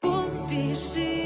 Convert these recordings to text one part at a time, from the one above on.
поспіши.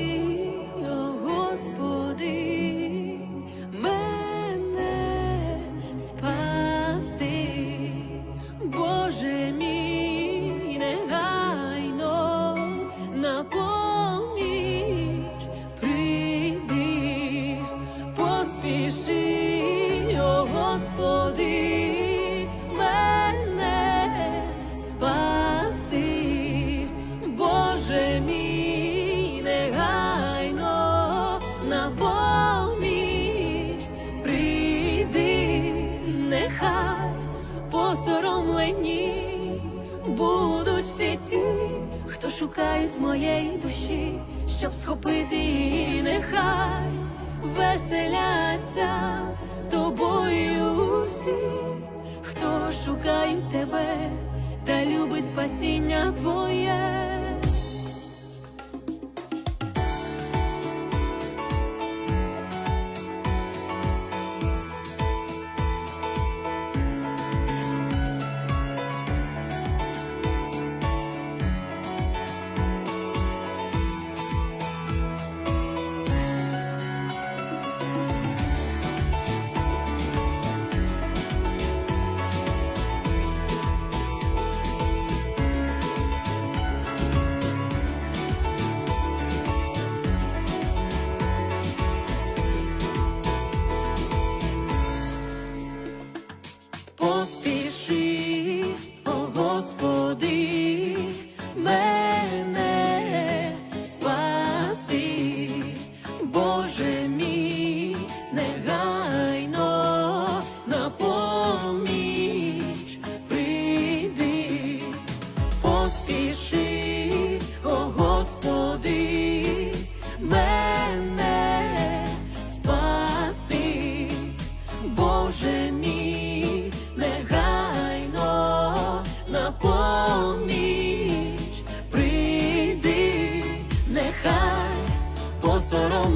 хто шукають моєї душі, щоб схопити її, нехай веселяться тобою усі, хто шукають тебе та любить спасіння твоє.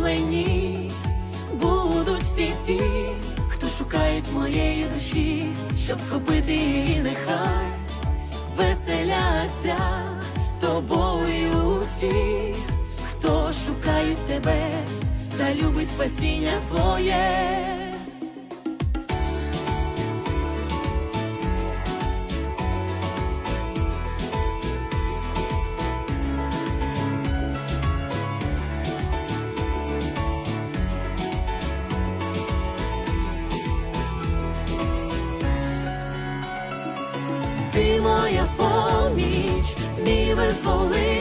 мені будуть всі ті, хто шукають моєї душі, щоб схопити її, нехай веселяться тобою усі, хто шукають тебе та любить спасіння твоє. is holy.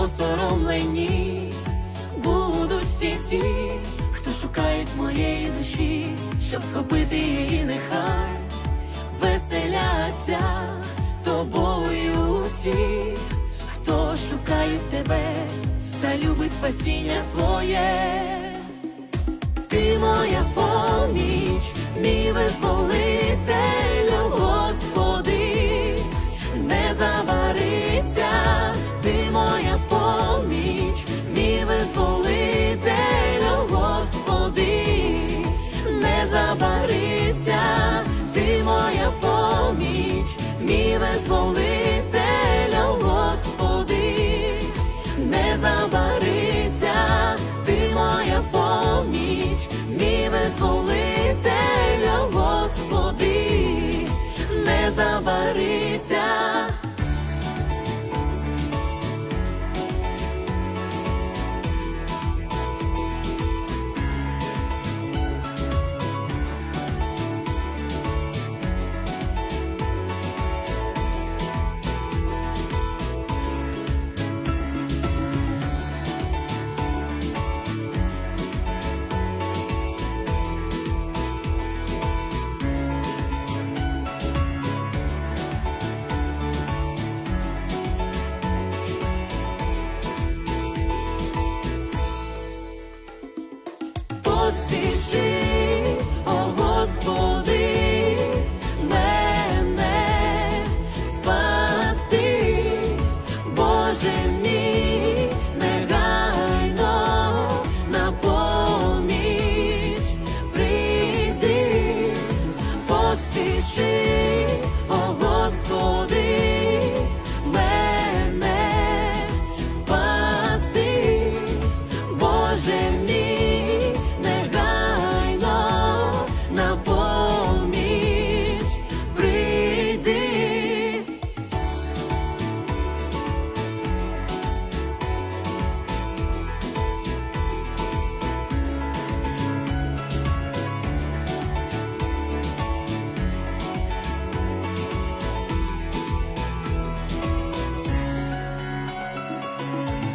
Посоромлені будуть всі ті, хто шукають моєї душі, щоб схопити її, нехай. Веселяться тобою усі, хто шукає тебе та любить спасіння твоє, ти моя поміч, мій визволитель.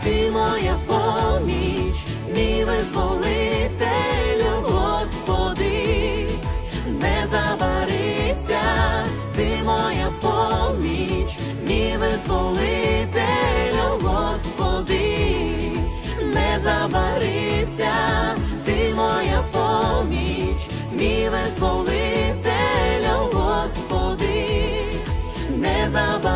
ти моя поміч, мій визволителю, Господи, не забарися, ти моя поміч, мій визволителю, Господи, не заварися, ти моя поміч, мій визволителю, Господи, не забарися.